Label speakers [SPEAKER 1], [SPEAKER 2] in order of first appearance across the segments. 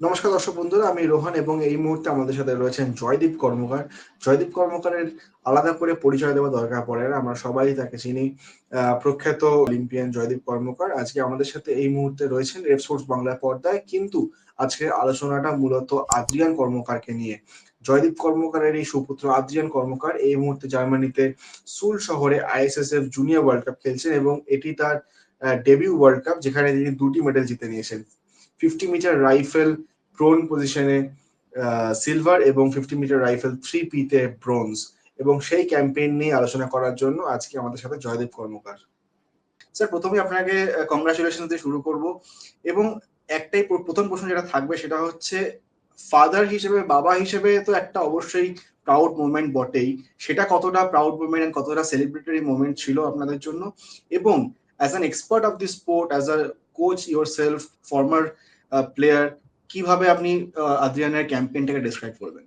[SPEAKER 1] নমস্কার দর্শক বন্ধুরা, আমি রোহান এবং এই মুহূর্তে আমাদের সাথে রয়েছেন জয়দীপ কর্মকার। জয়দীপ কর্মকারের আলাদা করে পরিচয় দেওয়া দরকার পড়ে না, আমরা সবাই তাকে চিনি। প্রখ্যাত অলিম্পিয়ান জয়দীপ কর্মকার আজকে আমাদের সাথে এই মুহূর্তে রয়েছেন রেড স্পোর্টস বাংলা পর্দায়। কিন্তু আজকের আলোচনাটা মূলত আদ্রিয়ান কর্মকারকে নিয়ে। জয়দীপ কর্মকারের এই সুপুত্র আদ্রিয়ান কর্মকার এই মুহূর্তে জার্মানিতে সুল শহরে আইএসএসএফ জুনিয়র ওয়ার্ল্ড কাপ খেলছেন এবং এটি তার ডেবিউ ওয়ার্ল্ড কাপ যেখানে তিনি দুটি মেডেল জিতে নিয়েছেন। ফিফটি মিটার রাইফেল প্রোন পজিশনে সিলভার এবং ফিফটি মিটার রাইফেল থ্রি পিতে ব্রোঞ্জ এবং সেই ক্যাম্পেইন নিয়ে আলোচনা করার জন্য আজকে আমাদের সাথে জয়দেব কর্মকার। স্যার প্রথমে আপনাকে কংগ্রাচুলেশন দিয়ে শুরু করব। এবং একটাই প্রথম প্রশ্ন যেটা থাকবে সেটা হচ্ছে ফাদার হিসেবে, বাবা হিসেবে তো একটা অবশ্যই প্রাউড মোমেন্ট বটেই। সেটা কতটা প্রাউড মোমেন্ট কতটা সেলিব্রেটরি মোমেন্ট ছিল আপনাদের জন্য? এবং as an expert of the sport as a coach yourself former player কীভাবে আপনি আহ, আদ্রিয়ানের ক্যাম্পেইনটাকে ডিসক্রাইব করবেন?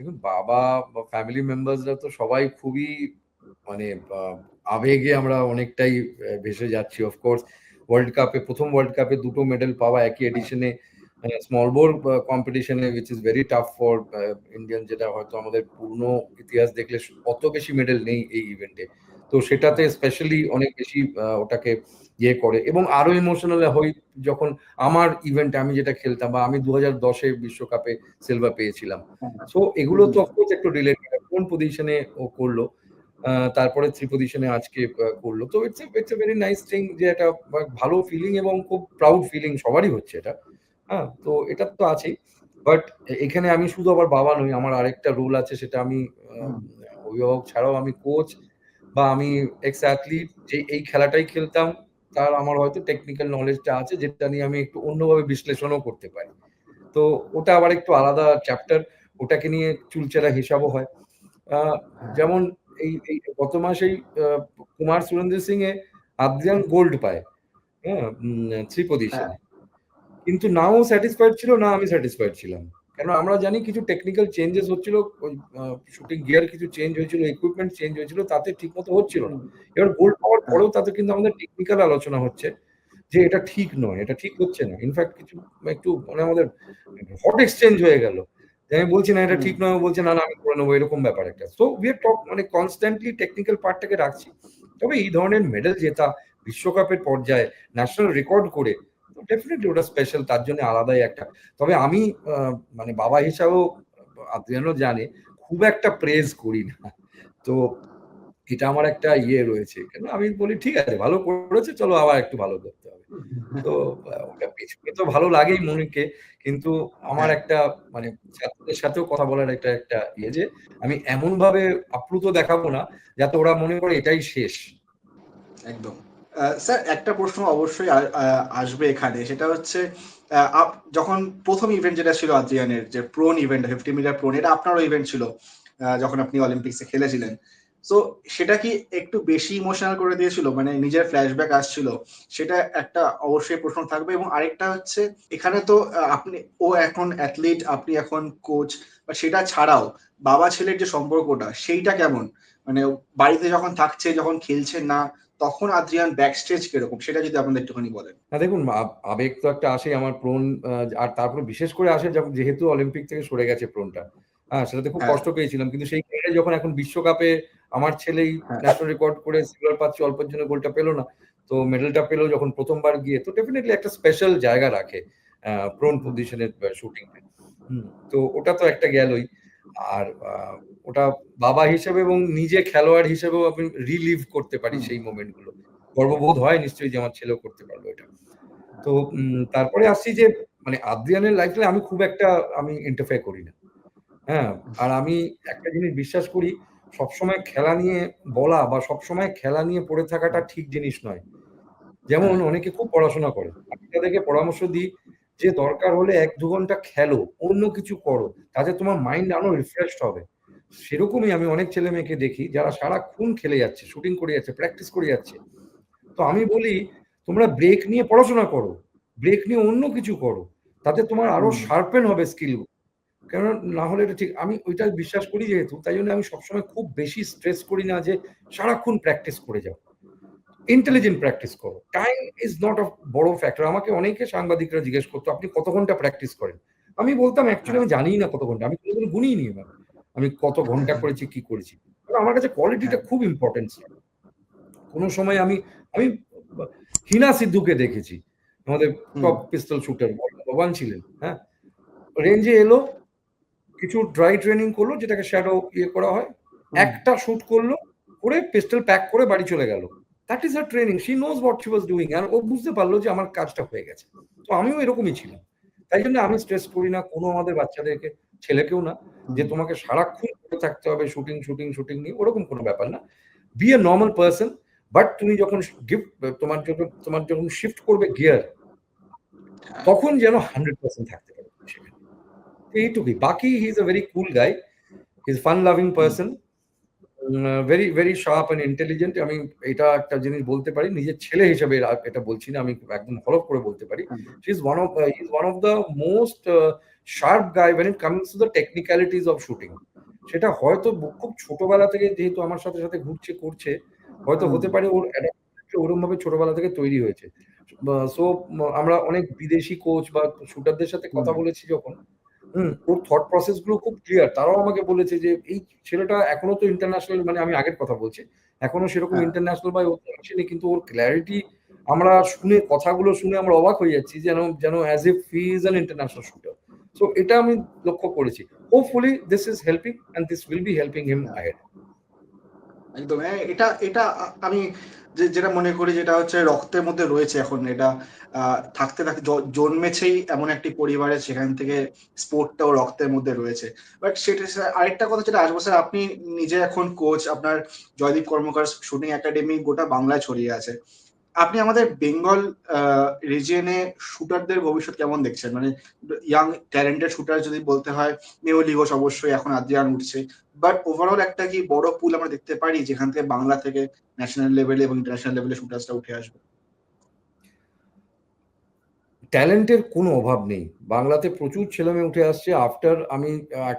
[SPEAKER 2] দেখুন বাবা বা ফ্যামিলি মেম্বার্সরা তো সবাই খুবই মানে আবেগে আমরা অনেকটাই ভেসে যাচ্ছি। অফকোর্স ওয়ার্ল্ড কাপে প্রথম ওয়ার্ল্ড কাপে দুটো মেডেল পাওয়া একই এডিশনে স্মল বোর কম্পিটিশনে which is very tough for Indian যেটা হয়তো আমাদের পূর্ণ ইতিহাস দেখলে অত বেশি মেডেল নেই এই ইভেন্টে তো সেটাতে স্পেশালি অনেক বেশি ওটাকে ইয়ে করে। এবং আরও ইমোশনাল হই যখন আমার ইভেন্টে আমি যেটা খেলতাম বা আমি দু হাজার দশে বিশ্বকাপে সিলভার পেয়েছিলাম। সো এগুলো তো অফকোর্স একটু রিলেটেড কোন পজিশনে ও করল? তারপরে থ্রি পজিশনে আজকে করল। তো it's it's a very nice thing যে একটা ভালো ফিলিং এবং খুব প্রাউড ফিলিং সবারই হচ্ছে এটা। হ্যাঁ তো এটা তো আছেই। বাট এখানে আমি শুধু আবার বাবা নই আমার আরেকটা রোল আছে সেটা আমি অভিভাবক ছাড়াও আমি কোচ বা আমি এক্স অ্যাথলিট যে এই খেলাটাই খেলতাম তার আমার হয়তো টেকনিক্যাল নলেজটা আছে যেটা নিয়ে আমি একটু অন্যভাবে বিশ্লেষণও করতে পারি। তো ওটা আবার একটু আলাদা চ্যাপ্টার ওটাকে নিয়ে চুলচেরা হিসাবও হয়। আহ, যেমন এই এই গত মাসেই কুমার সুরেন্দ্র সিং এ আদ্রিয়ান গোল্ড পায় হ্যাঁ থ্রি পজিশনে কিন্তু নাও স্যাটিসফাইড ছিল, না আমি স্যাটিসফাইড ছিলাম। কেন, আমরা জানি কিছু টেকনিক্যাল চেঞ্জেস হচ্ছিল শুটিং গিয়ার কিছু চেঞ্জ হয়েছিল ইকুইপমেন্ট চেঞ্জ হয়েছিল, তাতে ঠিক মতো হচ্ছিল না। এবার গোল্ড পাওয়ার পরেও তাতে কিন্তু আমাদের টেকনিক্যাল আলোচনা হচ্ছে, যে এটা ঠিক নয়, এটা ঠিক হচ্ছে না। ইনফ্যাক্ট কিছু, একটু মানে আমাদের হট এক্সচেঞ্জ হয়ে গেল। আমি বলছি না এটা ঠিক নয় বলছে না না, আমি করে নেব, এরকম ব্যাপার একটা। সো উই আর টক মানে কনস্ট্যান্টলি টেকনিক্যাল পার্টটাকে রাখছি। তবে এই ধরনের মেডেল জেতা, বিশ্বকাপের পর্যায়ে ন্যাশনাল রেকর্ড করে ডেফিনেটলি ওটা স্পেশাল তার জন্য আলাদাই একটা। তবে আমি মানে বাবা হিসাবেও আদ্রিয়ানও জানে, খুব একটা প্রেজ করি না। তো এটা আমার একটা ইয়ে রয়েছে। কেন আমি বলি, ঠিক আছে, ভালো করেছে, চলো আবার একটু ভালো করতে হবে। তো ওটা পেছনে তো ভালো লাগেই মনিকে, কিন্তু আমার একটা মানে ছাত্রদের সাথেও কথা বলার একটা একটা ইয়ে যে, আমি এমন ভাবে আপ্লুত দেখাবো না, যাতে ওরা মনে করে এটাই শেষ।
[SPEAKER 1] একদম। স্যার, একটা প্রশ্ন অবশ্যই আসবে এখানে। সেটা হচ্ছে যখন প্রথম ইভেন্ট যেটা ছিল আদ্রিয়ানের, যে prone event fifty metre prone এটা আপনারও ইভেন্ট ছিল যখন আপনি অলিম্পিক্সে খেলেছিলেন। তো সেটা কি একটু বেশি ইমোশনাল করে দিয়েছিল? মানে নিজের ফ্ল্যাশব্যাক আসছিল? সেটা একটা অবশ্যই প্রশ্ন থাকবে। এবং আরেকটা হচ্ছে, এখানে তো আপনি, ও এখন অ্যাথলিট আপনি এখন কোচ বা সেটা ছাড়াও বাবা ছেলের যে সম্পর্কটা, সেইটা কেমন? মানে বাড়িতে যখন থাকছে, যখন খেলছে না তখন আদ্রিয়ান ব্যাক স্টেজ কীরকম? সেটা যদি আপনাদের একটুখানি বলেন।
[SPEAKER 2] না দেখুন আবেগ তো একটা আসে আমার প্রণ আর তারপর বিশেষ করে আসে যখন যেহেতু অলিম্পিক থেকে সরে গেছে প্রণটা। হ্যাঁ সেটাতে খুব
[SPEAKER 1] হ্যাঁ।
[SPEAKER 2] কষ্ট পেয়েছিলাম কিন্তু সেই ক্ষেত্রে যখন এখন বিশ্বকাপে আমার ছেলেই। ন্যাশনাল রেকর্ড করে সিলভার পাচ্ছে অল্পের জন্য গোলটা পেল না তো মেডেলটা পেল যখন প্রথমবার গিয়ে তো ডেফিনেটলি একটা স্পেশাল জায়গা রাখে প্রোন পজিশনের শুটিং তো ওটা তো একটা গেলই। আর ওটা বাবা হিসেবে এবং নিজে খেলোয়াড় হিসেবেও আমি রিলিভ করতে পারি। সেই মোমেন্টগুলো গর্ববোধ হয় নিশ্চয়ই যে আমার ছেলেও করতে পারল এটা। তো তারপরে আসছি যে মানে আদ্রিয়ানের লাইফে আমি খুব একটা আমি ইন্টারফেয়ার করি না। হ্যাঁ আর আমি একটা জিনিস বিশ্বাস করি সবসময় খেলা নিয়ে বলা বা সবসময় খেলা নিয়ে পড়ে থাকাটা ঠিক জিনিস নয়। যেমন অনেকে খুব পড়াশোনা করে। আমি তাদেরকে পরামর্শ দিই যে দরকার হলে এক দু ঘণ্টা খেলো অন্য কিছু করো তাতে তোমার মাইন্ড আরও রিফ্রেশড হবে। সেরকমই আমি অনেক ছেলে মেয়েকে দেখি যারা সারাক্ষণ খেলে যাচ্ছে শুটিং করে যাচ্ছে প্র্যাকটিস করে যাচ্ছে। তো আমি বলি তোমরা ব্রেক নিয়ে পড়াশোনা করো ব্রেক নিয়ে অন্য কিছু করো তাতে তোমার
[SPEAKER 1] আরও।
[SPEAKER 2] শার্পেন হবে স্কিল কেন না হলে এটা ঠিক আমি ওইটা বিশ্বাস করি যেহেতু তাই জন্য আমি সবসময় খুব বেশি স্ট্রেস করি না যে সারাক্ষণ প্র্যাকটিস করে যাও। ইন্টেলিজেন্ট প্র্যাকটিস করো। টাইম ইজ নট অফ বড় ফ্যাক্টর আমাকে অনেকে সাংবাদিকরা জিজ্ঞেস করতো আপনি কত ঘণ্টা প্র্যাকটিস করেন? আমি বলতাম অ্যাকচুয়ালি আমি জানি না কত ঘণ্টা। আমি কোনোদিন গুনিই নি এবার। আমি কত ঘণ্টা করেছি কি করেছি? আমার কাছে কোয়ালিটিটা খুব ইম্পর্টেন্ট ছিল। কোনো সময় আমি আমি হিনা সিদ্ধুকে দেখেছি। আমাদের টপ পিস্তল শুটার ভগবান ছিলেন হ্যাঁ? রেঞ্জে এলো কিছু ড্রাই ট্রেনিং করল যেটাকে শ্যাডো ইয়ে করা হয়। একটা শুট করল করে পিস্টল প্যাক করে বাড়ি চলে গেল। That is our training she knows what she was doing আর ও বুঝতে পারল যে আমার কাজটা হয়ে গেছে। তো আমিও এরকমই ছিলাম। তাই জন্য আমি স্ট্রেস করি না, কোনো আমাদের বাচ্চাদেরকে, ছেলেকেও না, যে তোমাকে সারাক্ষণ করে থাকতে হবে শুটিং শুটিং শুটিং নিয়ে, ওরকম কোনো ব্যাপার না। Be a normal person but তুমি যখন গিফট তোমার যখন তোমার যখন শিফট করবে গিয়ার তখন যেন হান্ড্রেড পার্সেন্ট থাকতে সেখানে। এইটুকুই। বাকি he is a very cool guy he is fun loving person very very sharp and intelligent আমি এটা একটা জিনিস বলতে পারি নিজের ছেলে হিসেবে এটা বলছি না আমি একদম হলফ করে বলতে পারি। She is one of is one of the most sharp guy when it comes to the technicalities of shooting সেটা হয়তো খুব ছোটবেলা থেকে যেহেতু আমার সাথে সাথে ঘুরছে করছে হয়তো হতে পারে ওর ওরকম ভাবে ছোটবেলা থেকে তৈরি হয়েছে। সো আমরা অনেক বিদেশি কোচ বা শুটারদের সাথে কথা বলেছি যখন। ওর থট প্রসেসগুলো খুব ক্লিয়ার তারাও আমাকে বলেছে যে এই ছেলেটা এখনও তো ইন্টারন্যাশনাল মানে আমি আগের কথা বলছি এখনও সেরকম ইন্টারন্যাশনাল বা আসেনি কিন্তু ওর ক্ল্যারিটি আমরা শুনে কথাগুলো শুনে আমরা অবাক হয়ে যাচ্ছি যেন যেন as a he is an international shooter so এটা আমি লক্ষ্য করেছি। Hopefully this is helping and this will be helping him ahead
[SPEAKER 1] একদম। এটা এটা আমি যে, যেটা মনে করি যেটা হচ্ছে রক্তের মধ্যে রয়েছে এখন। এটা থাকতে থাকতে জন্মেছেই এমন একটি পরিবারে সেখান থেকে স্পোর্টটাও রক্তের মধ্যে রয়েছে। বাট সেটা আরেকটা কথা যেটা আসব, স্যার, আপনি নিজে এখন কোচ আপনার জয়দীপ কর্মকার শুটিং একাডেমি গোটা বাংলায় ছড়িয়ে আছে। আপনি আমাদের বেঙ্গল রিজিয়নে শুটারদের ভবিষ্যৎ কেমন দেখছেন? মানে ইয়াং ট্যালেন্টেড শুটার যদি বলতে হয় মেয়লি লিগোস অবশ্যই এখন আদ্রিয়ান উঠছে। বাট ওভারঅল একটা কি বড় পুল আমরা দেখতে পারি, যেখান থেকে বাংলা থেকে ন্যাশনাল লেভেলে এবং ইন্টারন্যাশনাল লেভেলে শুটার্সটা উঠে আসবে?
[SPEAKER 2] ট্যালেন্টের কোনো অভাব নেই। বাংলাতে প্রচুর ছেলেমেয়ে উঠে আসছে। আফটার আমি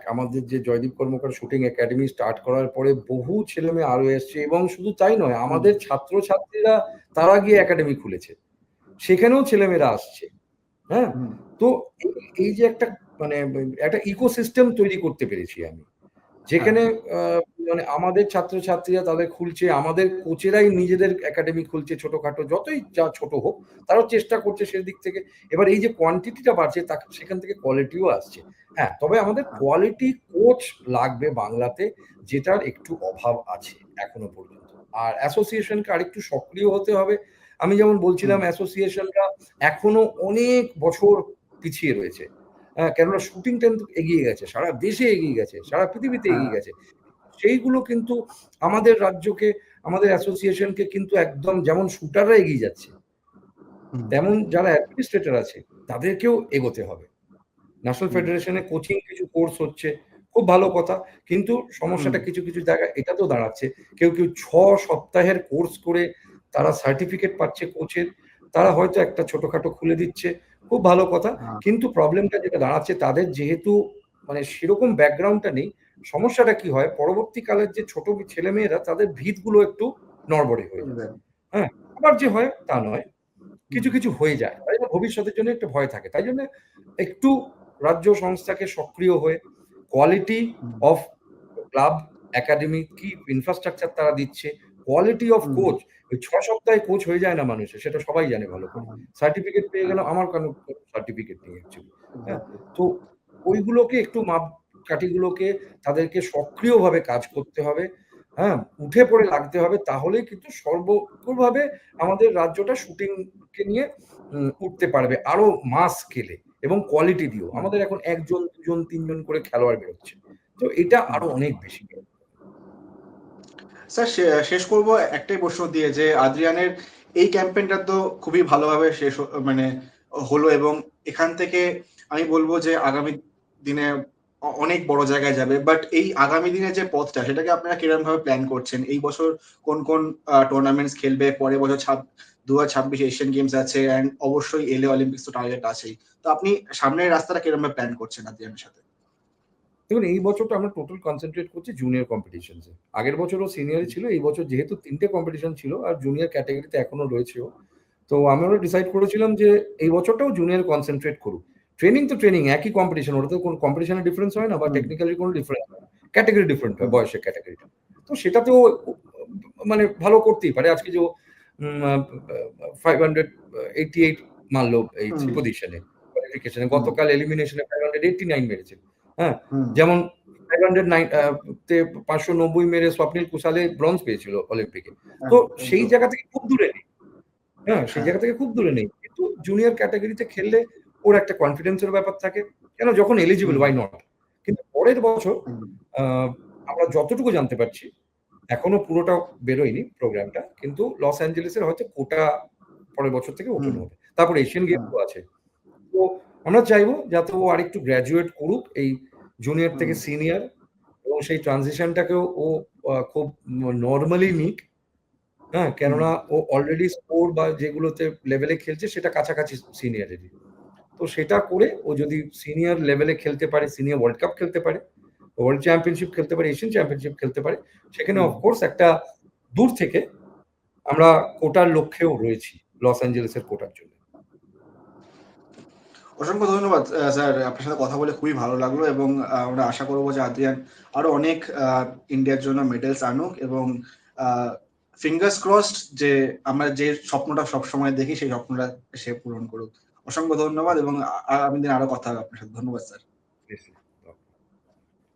[SPEAKER 2] আমাদের যে Joydeep Karmakar shooting academy start করার পরে বহু ছেলেমেয়ে আরও এসছে এবং শুধু তাই নয় আমাদের ছাত্রছাত্রীরা তারা গিয়ে একাডেমি খুলেছে। সেখানেও ছেলেমেয়েরা আসছে। হ্যাঁ? তো এই যে একটা মানে একটা ইকোসিস্টেম তৈরি করতে পেরেছি আমি। যেখানে মানে আমাদের ছাত্রছাত্রীরা তাদের খুলছে আমাদের কোচেরাই নিজেদের একাডেমি খুলছে ছোটখাটো যতই যা ছোট হোক তারাও চেষ্টা করছে সেদিক থেকে। এবার এই যে কোয়ান্টিটিটা বাড়ছে তা সেখান থেকে কোয়ালিটিও আসছে। হ্যাঁ তবে আমাদের কোয়ালিটি কোচ লাগবে বাংলাতে যেটার একটু অভাব আছে এখনও পর্যন্ত। আর অ্যাসোসিয়েশনকে আরেকটু সক্রিয় হতে হবে। আমি যেমন বলছিলাম অ্যাসোসিয়েশনটা এখনও অনেক বছর পিছিয়ে রয়েছে। হ্যাঁ কেননা শুটিংটা কিন্তু এগিয়ে গেছে সারা দেশে এগিয়ে গেছে সারা পৃথিবীতে এগিয়ে গেছে। সেইগুলো কিন্তু আমাদের রাজ্যকে আমাদের অ্যাসোসিয়েশনকে কিন্তু একদম যেমন শুটাররা এগিয়ে যাচ্ছে তেমন যারা অ্যাডমিনিস্ট্রেটর আছে তাদেরকেও এগোতে হবে। ন্যাশনাল ফেডারেশনে কোচিং কিছু কোর্স হচ্ছে খুব ভালো কথা কিন্তু সমস্যাটা কিছু কিছু জায়গায় এটা তো দাঁড়াচ্ছে কেউ কেউ ছ সপ্তাহের কোর্স করে তারা সার্টিফিকেট পাচ্ছে কোচের তারা হয়তো একটা ছোটখাটো খুলে দিচ্ছে খুব ভালো কথা। কিন্তু প্রবলেমটা যেটা দাঁড়াচ্ছে তাদের যেহেতু মানে সেরকম ব্যাকগ্রাউন্ডটা নেই সমস্যাটা কি হয়? পরবর্তীকালের যে ছোট ছেলে মেয়েরা তাদের ভিতগুলো একটু নড়বড়ে হয়ে যায়। হ্যাঁ আবার যে হয় তা নয়। কিছু কিছু হয়ে যায়। তাই জন্য ভবিষ্যতের জন্য একটা ভয় থাকে। তাই জন্য একটু রাজ্য সংস্থাকে সক্রিয় হয়ে কোয়ালিটি অফ ক্লাব একাডেমি কি ইনফ্রাস্ট্রাকচার তারা দিচ্ছে কোয়ালিটি অফ কোচ ওই ছ সপ্তাহে কোচ হয়ে যায় না মানুষের সেটা সবাই জানে ভালো করে। সার্টিফিকেট পেয়ে গেলাম আমার কোনো সার্টিফিকেট অ্যাকচুয়ালি হ্যাঁ তো ওইগুলোকে একটু মাপ কাঠিগুলোকে তাদেরকে সক্রিয়ভাবে কাজ করতে হবে হ্যাঁ উঠে পড়ে লাগতে হবে তাহলেই কিন্তু সর্বভাবে আমাদের রাজ্যটা শুটিংকে নিয়ে উঠতে পারবে আরও মাস স্কেলে এবং কোয়ালিটি দিয়েও। আমাদের এখন একজন দুজন তিনজন করে খেলোয়াড় বেরোচ্ছে। তো এটা আরও অনেক বেশি
[SPEAKER 1] স্যার শেষ করব একটাই প্রশ্ন দিয়ে যে আদ্রিয়ানের এই ক্যাম্পেইনটা তো খুবই ভালোভাবে শেষ মানে হলো এবং এখান থেকে আমি বলব যে আগামী দিনে অনেক বড় জায়গায় যাবে। বাট এই আগামী দিনে যে পথটা, সেটাকে আপনারা কীরকম ভাবে প্ল্যান করছেন? এই বছর কোন কোন টুর্নামেন্টস খেলবে? পরের বছর দু হাজার ছাব্বিশ এশিয়ান গেমস আছে অ্যান্ড অবশ্যই এলে অলিম্পিক্স তো টার্গেট আছেই। তো আপনি সামনের রাস্তাটা কীরকম ভাবে প্ল্যান করছেন আদ্রিয়ানের সাথে?
[SPEAKER 2] দেখুন এই বছরটা আমরা টোটাল কনসেন্ট্রেট করছি জুনিয়র কম্পিটিশনসে আগের বছরও সিনিয়রই ছিল এই বছর যেহেতু তিনটে কম্পিটিশন ছিল আর জুনিয়র ক্যাটাগরিতে এখনও রয়েছেও। তো আমরা ডিসাইড করেছিলাম যে এই বছরটাও জুনিয়র কনসেন্ট্রেট করুক। ট্রেনিং তো ট্রেনিং একই কম্পিটিশন ওটা তো কোনো কম্পিটিশনের ডিফারেন্স হয় না বা। টেকনিক্যালি কোনো ডিফারেন্স হয় না। ক্যাটাগরি ডিফারেন্ট হয় বয়সের ক্যাটাগরিটা তো সেটাতেও মানে ভালো করতেই পারে। আজকে যে ফাইভ হান্ড্রেড এইটি এইট মারলো এই। পজিশনে কোয়ালিফিকেশনে গতকাল এলিমিনেশনে ফাইভ হান্ড্রেড এইটি নাইন মেরেছে।
[SPEAKER 1] হুম,
[SPEAKER 2] যেমন ফাইভ হান্ড্রেড নাইন তে পাঁচশো নব্বই মেরে স্বপ্নিল কুশালে ব্রঞ্জ পেয়েছিল অলিম্পিকে তো সেই জায়গা থেকে খুব দূরে নেই। হ্যাঁ সেই
[SPEAKER 1] হ্যাঁ।
[SPEAKER 2] জায়গা থেকে খুব দূরে নেই। কিন্তু জুনিয়র ক্যাটাগরিতে খেললে ওর একটা কনফিডেন্সের ব্যাপার থাকে। কেন? যখন এলিজিবল ওয়াই নট কিন্তু পরের বছর আহ, আমরা যতটুকু জানতে পারছি এখনও পুরোটা বেরোয়নি প্রোগ্রামটা কিন্তু লস অ্যাঞ্জেলেসের হয়তো কোটা পরের বছর থেকে ওপেন। হবে। তারপর এশিয়ান গেমসও আছে। তো আমরা চাইব যাতে ও আরেকটু গ্র্যাজুয়েট করুক এই জুনিয়র থেকে সিনিয়র এবং সেই ট্রানজিশনটাকেও ও খুব নর্মালি নিক। হ্যাঁ কেননা ও অলরেডি স্কোর বা যেগুলোতে লেভেলে খেলছে সেটা কাছাকাছি সিনিয়রেরই তো সেটা করে ও যদি সিনিয়র লেভেলে খেলতে পারে সিনিয়র ওয়ার্ল্ড কাপ খেলতে পারে ওয়ার্ল্ড চ্যাম্পিয়নশিপ খেলতে পারে এশিয়ান চ্যাম্পিয়নশিপ খেলতে পারে সেখানে। অফকোর্স একটা দূর থেকে আমরা কোটার লক্ষ্যেও রয়েছি লস অ্যাঞ্জেলেসের কোটার জন্য।
[SPEAKER 1] অসংখ্য ধন্যবাদ স্যার। আপনার সাথে কথা বলে খুবই ভালো লাগল এবং আমরা আশা করব যে আদ্রিয়ান আরও অনেক ইন্ডিয়ার জন্য মেডেলস আনুক এবং ফিঙ্গার্স ক্রসড যে আমরা যে স্বপ্নটা সবসময় দেখি, সেই স্বপ্নটা সে পূরণ করুক। অসংখ্য ধন্যবাদ এবং আগামী দিন আরও কথা হবে আপনার সাথে। ধন্যবাদ, স্যার।